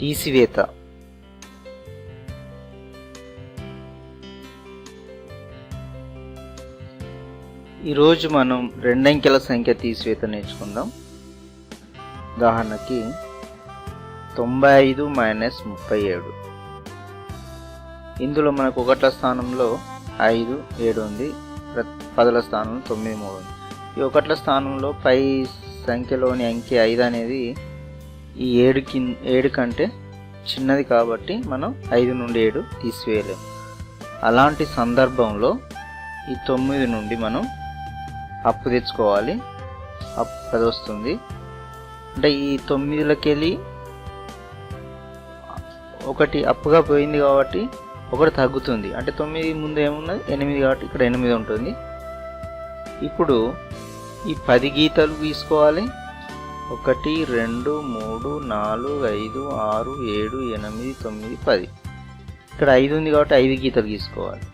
తీసివేత. ఈరోజు మనం రెండంకెల సంఖ్య తీసివేత నేర్చుకుందాం. ఉదాహరణకి తొంభై ఐదు మైనస్ ముప్పై ఏడు ఇందులో మనకు ఒకట్ల స్థానంలో ఐదు ఏడు ఉంది. పదల పదుల స్థానంలో తొమ్మిది మూడు ఉంది. ఈ ఒకట్ల స్థానంలో పై సంఖ్యలోని అంకె ఐదు అనేది ఈ ఏడు కి ఏడు కంటే చిన్నది కాబట్టి మనం ఐదు నుండి ఏడు తీసివేయలేము. అలాంటి సందర్భంలో ఈ తొమ్మిది నుండి మనం అప్పు తెచ్చుకోవాలి. అప్పు అది వస్తుంది. అంటే ఈ తొమ్మిదిలకెళ్ళి ఒకటి అప్పుగా పోయింది కాబట్టి ఒకటి తగ్గుతుంది. అంటే తొమ్మిది ముందు ఏమున్నది? ఎనిమిది కాబట్టి ఇక్కడ ఎనిమిది ఉంటుంది. ఇప్పుడు ఈ పది గీతలు తీసుకోవాలి. ఒకటి రెండు మూడు నాలుగు ఐదు ఆరు ఏడు ఎనిమిది తొమ్మిది పది. ఇక్కడ ఐదు ఉంది కాబట్టి ఐదు గీతలు తీసుకోవాలి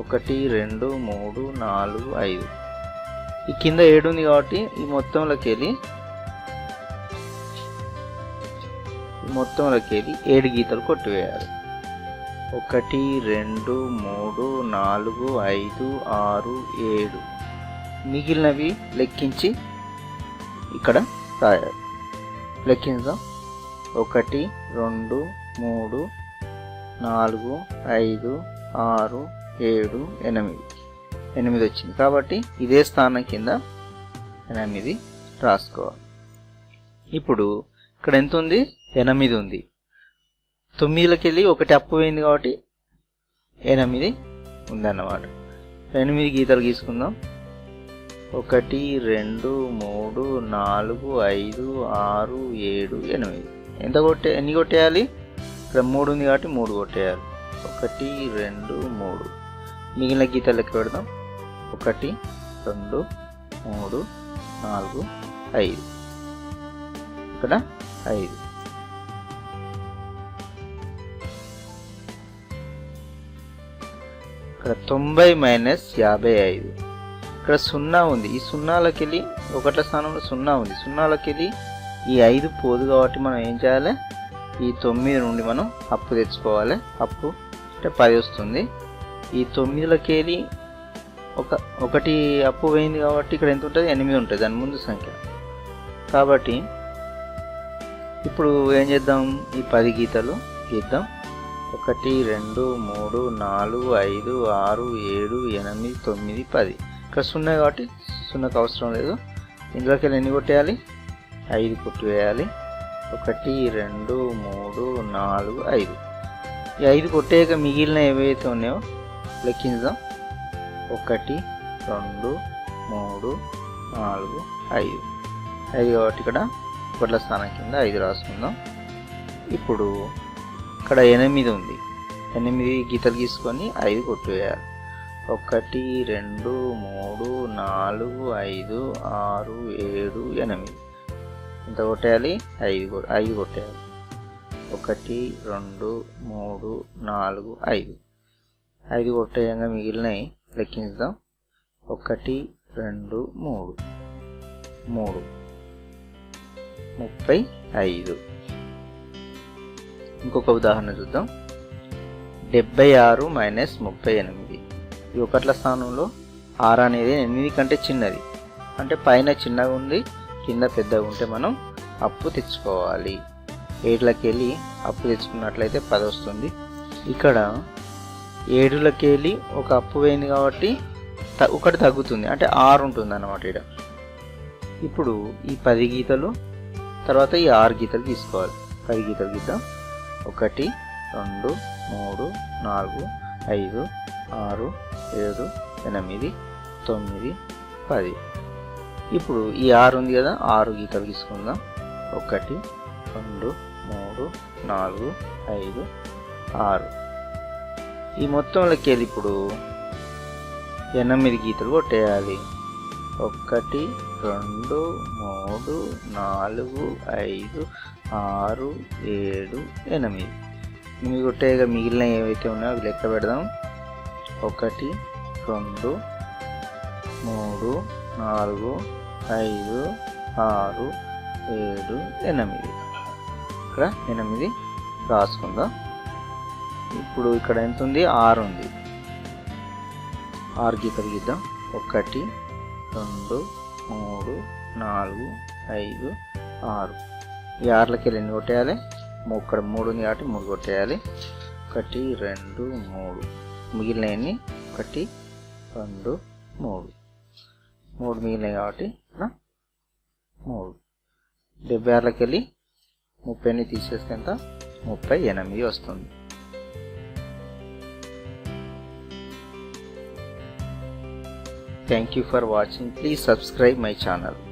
ఒకటి రెండు మూడు నాలుగు ఐదు. ఈ కింద ఏడు ఉంది కాబట్టి ఈ మొత్తంలోకి వెళ్ళి మొత్తంలోకి వెళ్ళి ఏడు గీతలు కొట్టివేయాలి. ఒకటి రెండు మూడు నాలుగు ఐదు ఆరు ఏడు. మిగిలినవి లెక్కించి ఇక్కడ రాయాలి. లెక్కిందాం ఒకటి రెండు మూడు నాలుగు ఐదు ఆరు ఏడు ఎనిమిది. ఎనిమిది వచ్చింది కాబట్టి ఇదే స్థానం కింద ఎనిమిది రాసుకోవాలి. ఇప్పుడు ఇక్కడ ఎంత ఉంది? ఎనిమిది ఉంది. తొమ్మిదిలోకి వెళ్ళి ఒకటి అప్పు పోయింది కాబట్టి ఎనిమిది ఉందన్నమాట. ఎనిమిది గీతలు గీసుకుందాం. ఒకటి రెండు మూడు నాలుగు ఐదు ఆరు ఏడు ఎనిమిది. ఎంత కొట్టే ఎన్ని కొట్టేయాలి? ఇక్కడ మూడు ఉంది కాబట్టి మూడు కొట్టేయాలి. ఒకటి రెండు మూడు. మిగిలిన గీతాలు లెక్క పెడదాం. ఒకటి రెండు మూడు నాలుగు ఐదు. ఇక్కడ ఐదు. ఇక్కడ తొంభై మైనస్ యాభై ఐదు. ఇక్కడ సున్నా ఉంది. ఈ సున్నాలకి వెళ్ళి ఒకట్ల స్థానంలో సున్నా ఉంది. సున్నాలకి వెళ్ళి ఈ ఐదు పోదు కాబట్టి మనం ఏం చేయాలి? ఈ తొమ్మిది నుండి మనం అప్పు తెచ్చుకోవాలి. అప్పు అంటే పది వస్తుంది. ఈ తొమ్మిదిలోకి వెళ్ళి ఒక ఒకటి అప్పు పోయింది కాబట్టి ఇక్కడ ఎంత ఉంటుంది? ఎనిమిది ఉంటుంది. దాని ముందు సంఖ్య. కాబట్టి ఇప్పుడు ఏం చేద్దాం? ఈ పది గీతలు గీద్దాం. ఒకటి రెండు మూడు నాలుగు ఐదు ఆరు ఏడు ఎనిమిది తొమ్మిది పది. ఇక్కడ సున్నా కాబట్టి సున్నాకు అవసరం లేదు. ఇందులోకి వెళ్ళి ఎన్ని కొట్టేయాలి? ఐదు కొట్టివేయాలి ఒకటి రెండు మూడు నాలుగు ఐదు. ఈ ఐదు కొట్టేయక మిగిలిన ఏవైతే ఉన్నాయో లెక్కించుదాం. ఒకటి రెండు మూడు నాలుగు ఐదు. ఐదు కాబట్టి ఇక్కడ ఒకట్ల స్థానం కింద ఐదు రాసుకుందాం. ఇప్పుడు ఇక్కడ ఎనిమిది ఉంది. ఎనిమిది గీతలు గీసుకొని ఐదు కొట్టివేయాలి ఒకటి రెండు మూడు నాలుగు ఐదు ఆరు ఏడు ఎనిమిది. ఎంత కొట్టేయాలి? ఐదు ఐదు కొట్టేయాలి. ఒకటి రెండు మూడు నాలుగు ఐదు. ఐదు కొట్టేయంగా మిగిలినవి లెక్కించుదాం. ఒకటి రెండు మూడు. మూడు. ముప్పై ఐదు. ఇంకొక ఉదాహరణ చూద్దాం. డెబ్బై ఆరు మైనస్ ముప్పై ఎనిమిది. ఈ ఒకట్ల స్థానంలో ఆరు అనేది ఎనిమిది కంటే చిన్నది. అంటే పైన చిన్నగా ఉంది కింద పెద్దగా ఉంటే మనం అప్పు తెచ్చుకోవాలి. ఏడులకి వెళ్ళి అప్పు తెచ్చుకున్నట్లయితే పది వస్తుంది. ఇక్కడ ఏడులకి వెళ్ళి ఒక అప్పు పోయింది కాబట్టి ఒకటి తగ్గుతుంది. అంటే ఆరు ఉంటుంది అన్నమాట ఇక్కడ ఇప్పుడు ఈ పది గీతలు తర్వాత ఈ ఆరు గీతలు తీసుకోవాలి. పది గీతలు గీద్దాం. ఒకటి రెండు మూడు నాలుగు ఐదు ఆరు ఏడు ఎనిమిది తొమ్మిది పది. ఇప్పుడు ఈ ఆరు ఉంది కదా ఆరు గీతలు తీసుకుందాం. ఒకటి రెండు మూడు నాలుగు ఐదు ఆరు. ఈ మొత్తంలోకి వెళ్ళి ఇప్పుడు? ఎనిమిది గీతలు కొట్టేయాలి. ఒకటి రెండు మూడు నాలుగు ఐదు ఆరు ఏడు ఎనిమిది. ఎనిమిది కొట్టేయగా మిగిలిన ఏవైతే ఉన్నాయో అవి లెక్క పెడదాం. ఒకటి రెండు మూడు నాలుగు ఐదు ఆరు ఏడు ఎనిమిది. ఇక్కడ ఎనిమిది రాసుకుందాం. ఇప్పుడు ఇక్కడ ఎంత ఉంది ఆరు ఉంది. ఆరు గీతలు గీద్దాం. ఒకటి రెండు మూడు నాలుగు ఐదు ఆరు. ఈ ఆరులకి వెళ్ళి ఎన్ని కొట్టేయాలి ఇక్కడ మూడు ఉంది కాబట్టి మూడు కొట్టేయాలి. ఒకటి రెండు మూడు. మిగిలినవన్నీ ఒకటి రెండు మూడు. మూడు మిగిలినాయి కాబట్టి ఇక్కడ మూడు. డెబ్బై ఆరులోకి వెళ్ళి ముప్పైని తీసేస్తే ఎంత? ముప్పై ఎనిమిది వస్తుంది. Thank you for watching please subscribe my channel